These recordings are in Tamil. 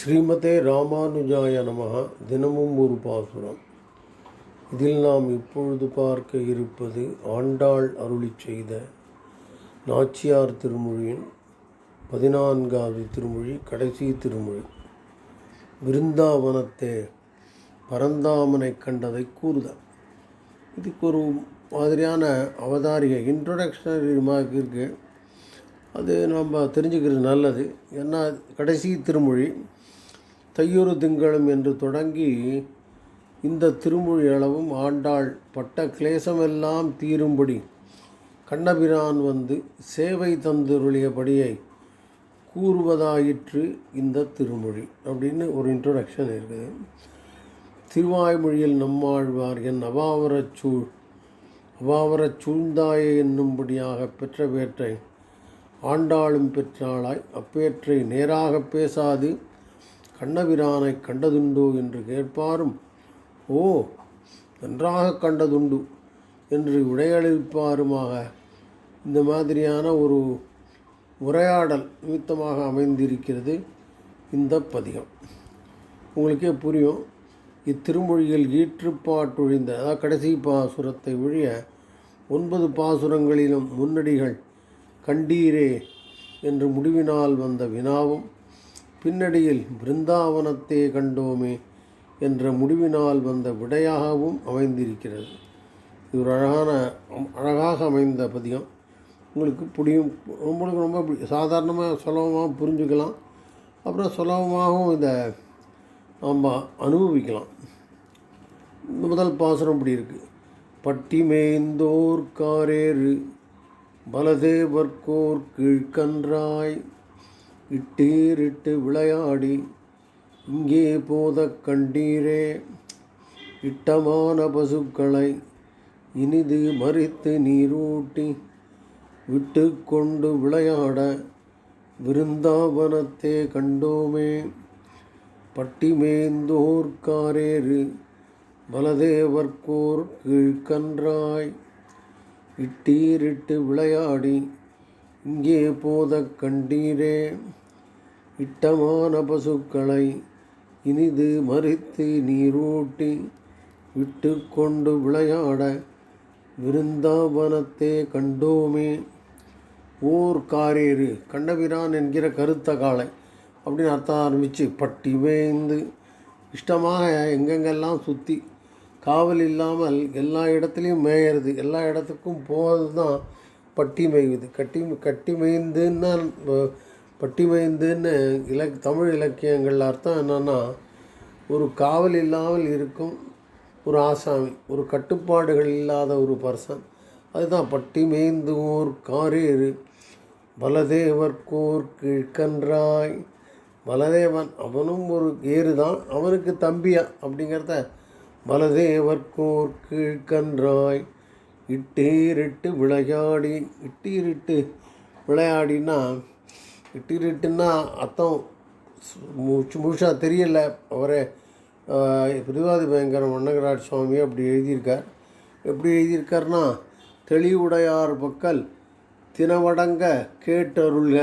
ஸ்ரீமதே ராமானுஜாய நமக தினமும் ஒரு பாசுரம். இதில் நாம் இப்பொழுது பார்க்க இருப்பது ஆண்டாள் அருளிச் செய்த நாச்சியார் திருமொழியின் பதினான்காவது திருமொழி கடைசி திருமொழி. விருந்தாவனத்தே பரந்தாமனை கண்டதை கூறுதல். இதுக்கு ஒரு மாதிரியான அவதாரிகை இன்ட்ரொடக்ஷனரி ரிமார்க் இருக்குது அது நம்ம தெரிஞ்சுக்கிறது நல்லது. ஏன்னா கடைசி திருமொழி தையொரு திங்களும் என்று தொடங்கி இந்த திருமொழி அளவும் ஆண்டாள் பட்ட கிளேசமெல்லாம் தீரும்படி கண்ணபிரான் வந்து சேவை தந்துருளியபடியை கூறுவதாயிற்று இந்த திருமொழி. அப்படின்னு ஒரு இன்ட்ரொடக்ஷன் இருக்குது. திருவாய்மொழியில் நம்மாழ்வார் என் அபாவரச் சூழ் அபாவரச் சூழ்ந்தாயே என்னும்படியாக பெற்ற பேற்றை ஆண்டாளும் பெற்றாளாய். அப்பேற்றை நேராக பேசாது கண்ணபிரானை கண்டதுண்டோ என்று கேட்பாரும்? ஓ நன்றாக கண்டதுண்டு என்று விடையளிப்பாருமாக இந்த மாதிரியான ஒரு உரையாடல் நிமித்தமாக அமைந்திருக்கிறது இந்த பதிகம். உங்களுக்கே புரியும் இத்திருமொழியில் ஈற்றுப்பாட்டொழிந்த அதாவது கடைசி பாசுரத்தை ஒழிய ஒன்பது பாசுரங்களிலும் முன்னடிகள் கண்டீரே என்று முடிவினால் வந்த வினாவும் பின்னடியில் பிருந்தாவனத்தே கண்டோமே என்ற முடிவினால் வந்த விடையாகவும் அமைந்திருக்கிறது. இது ஒரு அழகான அழகாக அமைந்த பதியம் உங்களுக்கு புரியும் உங்களுக்கு ரொம்ப பிடி- சாதாரணமாக சுலபமாக புரிஞ்சுக்கலாம். அப்புறம் சுலபமாகவும் இதை நம்ம அனுபவிக்கலாம். இந்த முதல் பாசனம் இப்படி இருக்குது பட்டி மேய்ந்தோர் காரேறு பலதேவர்கோர் கீழ்கன்றாய் இட்டீரிட்டு விளையாடி இங்கே போதக் கண்டீரே. இட்டமான பசுக்களை இனிது மறித்து நீரூட்டி விட்டு கொண்டு விளையாட விருந்தாவனத்தே கண்டோமே. பட்டிமேந்தோர்காரேறு பலதேவர்கோர் கீழ்கன்றாய் இட்டீரிட்டு விளையாடி இங்கே போதக் கண்டீரே. இட்டமான பசுக்களை இனிது மறித்து நீரூட்டி விட்டு கொண்டு விளையாட விருந்தாவனத்தே கண்டோமே. ஓர் காரேறு கண்டபிரான் என்கிற கருத்த காளை அப்படின்னு அர்த்தம் ஆரம்பித்து பட்டி மேய்ந்து இஷ்டமாக எங்கெங்கெல்லாம் சுற்றி காவல் இல்லாமல் எல்லா இடத்துலையும் மேயறது எல்லா இடத்துக்கும் போகிறது தான் பட்டி மேய்வது. கட்டி கட்டி மேய்ந்துன்னா அஹ், பட்டி இலக் தமிழ் இலக்கியங்கள் அர்த்தம் என்னென்னா ஒரு காவல் இல்லாமல் இருக்கும் ஒரு ஆசாமி ஒரு கட்டுப்பாடுகள் இல்லாத ஒரு பர்சன். அதுதான் பட்டி மேய்ந்து ஓர் காரேறு பலதேவர்கோர் கீழ்கன்றாய். பலதேவன் அவனும் ஒரு ஏறு தான் அவனுக்கு தம்பியா அப்படிங்கிறத பலதேவர்கோர் கீழ்கன்றாய். இட்டீரிட்டு விளையாடி இட்டீரிட்டு விளையாடினா இட்டிருட்டுன்னா அர்த்தம். முழுச்சு முழுசாக தெரியலை. அவரை பிரிவாதி பயங்கரம் வண்ணகராஜ் சுவாமி அப்படி எழுதியிருக்கார். எப்படி எழுதியிருக்காருன்னா தெளிவுடையார் பக்கல் தினவடங்க கேட்டருள்க.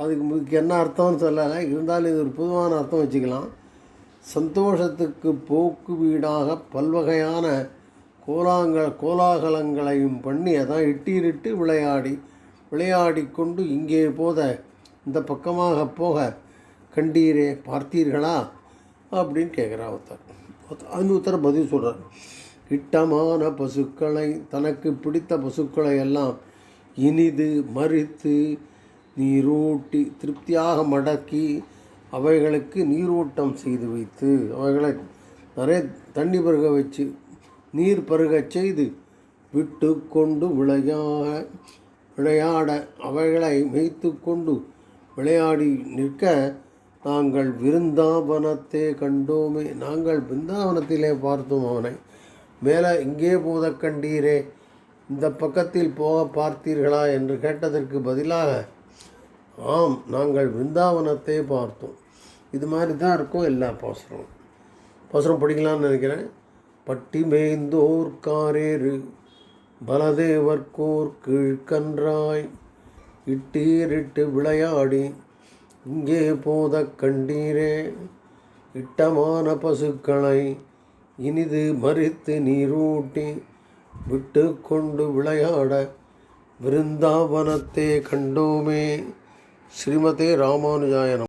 அதுக்கு முக்கிய என்ன அர்த்தம்னு சொல்லலை. இருந்தாலும் இது ஒரு பொதுவான அர்த்தம் வச்சுக்கலாம். சந்தோஷத்துக்கு போக்கு வீடாக பல்வகையான கோலாங்க கோலாகலங்களையும் பண்ணி அதான் இட்டிருட்டு விளையாடி விளையாடி கொண்டு இங்கே போத இந்த பக்கமாக போக கண்டீரே பார்த்தீர்களா? அப்படின்னு கேட்குறா ஒருத்தர். ஒருத்தர் பதில் சொல்கிறார் இட்டமான பசுக்களை தனக்கு பிடித்த பசுக்களை எல்லாம் இனிது மறித்து நீரூட்டி திருப்தியாக மடக்கி அவைகளுக்கு நீரூட்டம் செய்து வைத்து அவைகளை நிறைய தண்ணி பருக வச்சு நீர் பருகச் செய்து விட்டு கொண்டு விளையாட விளையாட அவைகளை மேய்த்து கொண்டு விளையாடி நிற்க நாங்கள் விருந்தாவனத்தே கண்டோமே. நாங்கள் பிருந்தாவனத்திலே பார்த்தோம் அவனை. மேலே இங்கே போத கண்டீரே. இந்த பக்கத்தில் போக பார்த்தீர்களா என்று கேட்டதற்கு பதிலாக ஆம் நாங்கள் விருந்தாவனத்தை பார்த்தோம். இது மாதிரி தான் இருக்கும் எல்லா பாசுரம் பாசுரம் படிக்கலாம்னு நினைக்கிறேன். பட்டி மேய்ந்தோர் காரேறு பலதேவர்கோர் கீழ்கன்றாய். இட்டீரிட்டு விளையாடி இங்கே போத கண்டீரே. இட்டமான பசுக்களை இனிது மறித்து நீரூட்டி விட்டு கொண்டு விளையாட விருந்தாவனத்தே கண்டோமே. ஸ்ரீமதே ராமானுஜாயனம்